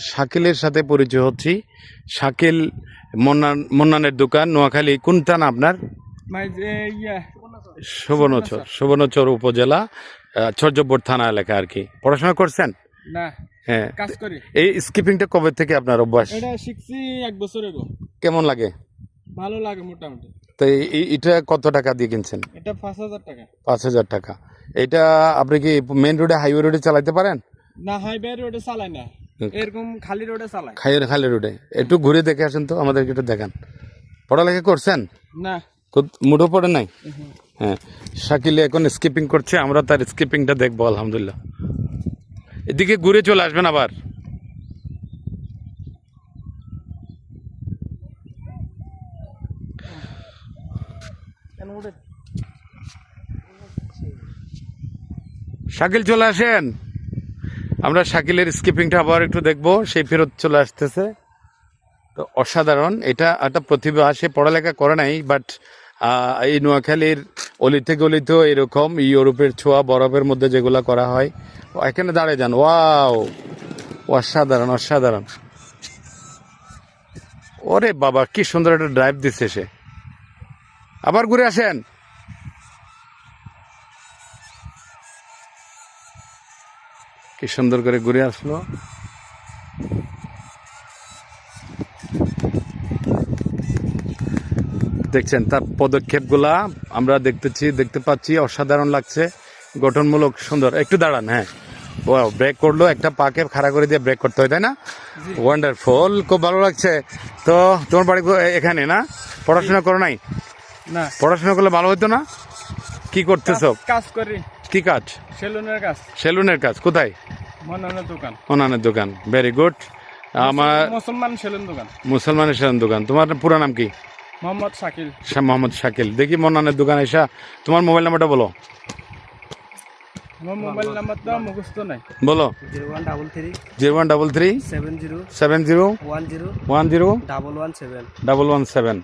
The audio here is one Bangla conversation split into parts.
শাকিলের সাথে পরিচয় হচ্ছি। শাকিল মন্নান মন্নানের দোকান নোয়াখালী। কোন থানা আপনার? সুবর্ণচর সুবর্ণচর উপজেলা আহ, ছর্যব্বর থানা এলাকা আর কি। পড়াশোনা করছেন? না হ্যাঁ। এই স্কিপিংটা কবে থেকে আপনার অভ্যাস? এটা শিখছি এক বছর আগে। কেমন লাগে? ভালো লাগে মোটামুটি। তো এটা কত টাকা দিয়ে কিনছেন? এটা পাঁচ হাজার টাকা। পাঁচ হাজার টাকা। এটা আপনি কি মেন রোডে হাইওয়ে রোডে চালাতে পারেন? না হাইওয়ে রোডে চালাই না। এরকম খালি রোডে চালাই খাইয়ের খালি রোডে। একটু ঘুরে দেখে আসেন তো আমাদেরকে একটু দেখান। পড়ালেখা করছেন? না। মুঠো পড়ে নাই? হ্যাঁ। শাকিলে এখন স্কিপিং করছে আমরা তার স্কিপিংটা দেখব আলহামদুলিল্লাহ। এদিকে ঘুরে চলে আসবেন আবার। শাকিল চলে আসেন। আমরা শাকিলের স্কিপিংটা আবার একটু দেখব। সেই ফেরত চলে আসতেছে। তো অসাধারণ। এটা একটা প্রতিভা। সে পড়ালেখা করে নাই বাট এই নোয়াখালীর অলিতে গলিতেও এরকম ইউরোপের ছোঁয়া, বরফের মধ্যে যেগুলো করা হয়। এখানে দাঁড়িয়ে যান। ওয়াও! অসাধারণ অসাধারণ। ওরে বাবা, কি সুন্দর একটা ড্রাইভ দিচ্ছে সে। আবার ঘুরে আসেন। কি সুন্দর করে ঘুরে আসলো। দেখছেন তার পদক্ষেপগুলা আমরা দেখতেছি দেখতে পাচ্ছি অসাধারণ লাগছে গঠনমূলক সুন্দর। একটু দাঁড়ান হ্যাঁ। ও ব্রেক করল একটা পাকে খাড়া করে দিয়ে ব্রেক করতে হয় তাই না? ওয়ান্ডারফুল খুব ভালো লাগছে। তো তোমার বাড়ি এখানে না? পড়াশোনা করো নাই? না। পড়াশোনা করলে ভালো হতো না? কি করতেছো? কাজ করি। কি কাজ? সেলুনের কাজ। সেলুনের কাজ কোথায়? মনানের দোকান। ওনানের দোকান ভেরি গুড আমার মুসলমান সেলুন দোকান। মুসলমানের সেলুন দোকান তোমার পুরো নাম কি? মোহাম্মদ শাকিল। শাহ মোহাম্মদ শাকিল। দেখি মন্নানের দোকান এসা তোমার মোবাইল নাম্বারটা বলো। মোবাইল নাম্বারটা মুখস্থ নাই। বলো। Zero one double three zero one double three seven zero seven zero one zero one zero double one seven double one seven.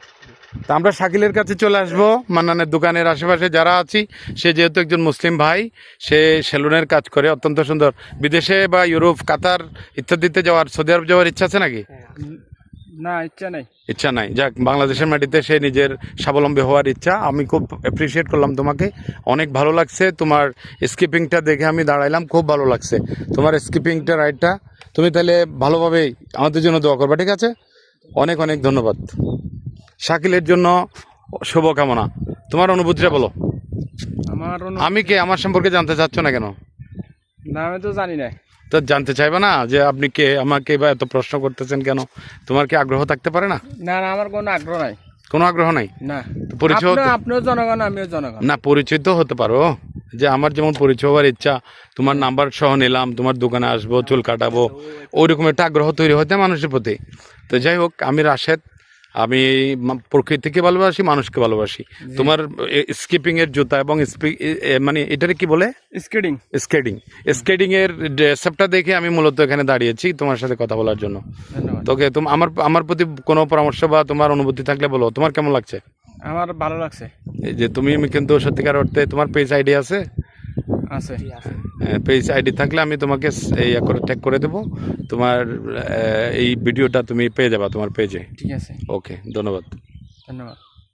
তা আমরা শাকিলের কাছে চলে আসব মান্নানের দোকানের আশেপাশে যারা আছি। সে যেহেতু একজন মুসলিম ভাই সে সেলুনের কাজ করে অত্যন্ত সুন্দর। বিদেশে বা ইউরোপ কাতার ইত্যাদিতে যাওয়ার সৌদি আরব যাওয়ার ইচ্ছা আছে নাকি? না ইচ্ছা নাই। ইচ্ছা নাই। যাক বাংলাদেশের মাটিতে সে নিজের স্বাবলম্বী হওয়ার ইচ্ছা। আমি খুব অ্যাপ্রিসিয়েট করলাম তোমাকে। অনেক ভালো লাগছে তোমার স্কিপিংটা দেখে আমি দাঁড়াইলাম খুব ভালো লাগছে। তোমার স্কিপিংটা রাইডটা তুমি তাহলে ভালোভাবে আমাদের জন্য দোয়া করবে ঠিক আছে? অনেক অনেক ধন্যবাদ। শাকিলের জন্য শুভকামনা। তোমার অনুভূতিটা বলো। আমার আমি কে? আমার সম্পর্কে জানতে চাচ্ছ না কেন? না আমি তো জানি না। তো জানতে চাইবে না যে আপনি কে? আমাকে বা এত প্রশ্ন করতেছেন কেন? তোমার কি আগ্রহ থাকতে পারে না? না না আমার কোনো আগ্রহ নাই। কোনো আগ্রহ নাই? না। তো পরিচয় আপনি- আপনিও জনগণ আমিও জনগণ। না পরিচিত হতে পারো। যে আমার যেমন পরিচয় হওয়ার ইচ্ছা তোমার নাম্বার সহ নিলাম তোমার দোকানে আসব চুল কাটাবো ওইরকম একটা আগ্রহ তৈরি হতে মানুষের প্রতি। তো যাই হোক আমি রাশেদ আমি প্রকৃতিকে ভালোবাসি মানুষকে ভালোবাসি। তোমার স্কিপিং এর জুতা এবং মানে এটারে কি বলে? স্কেটিং স্কেটিং স্কেটিং এর ড্রেসআপটা দেখে আমি মূলত এখানে দাঁড়িয়েছি তোমার সাথে কথা বলার জন্য। তোকে তুমি আমার আমার প্রতি কোনো পরামর্শ বা তোমার অনুভূতি থাকলে বলো। তোমার কেমন লাগছে? আমার ভালো লাগছে। যে তুমি কিন্তু সত্যিকার অর্থে তোমার পেজ আইডি আছে। আছে। পেজ আইডি থাকলে আমি তোমাকে এই করে ট্যাগ করে দেবো। তোমার এই ভিডিওটা তুমি পেয়ে যাবা তোমার পেজে ঠিক আছে। ওকে ধন্যবাদ। ধন্যবাদ।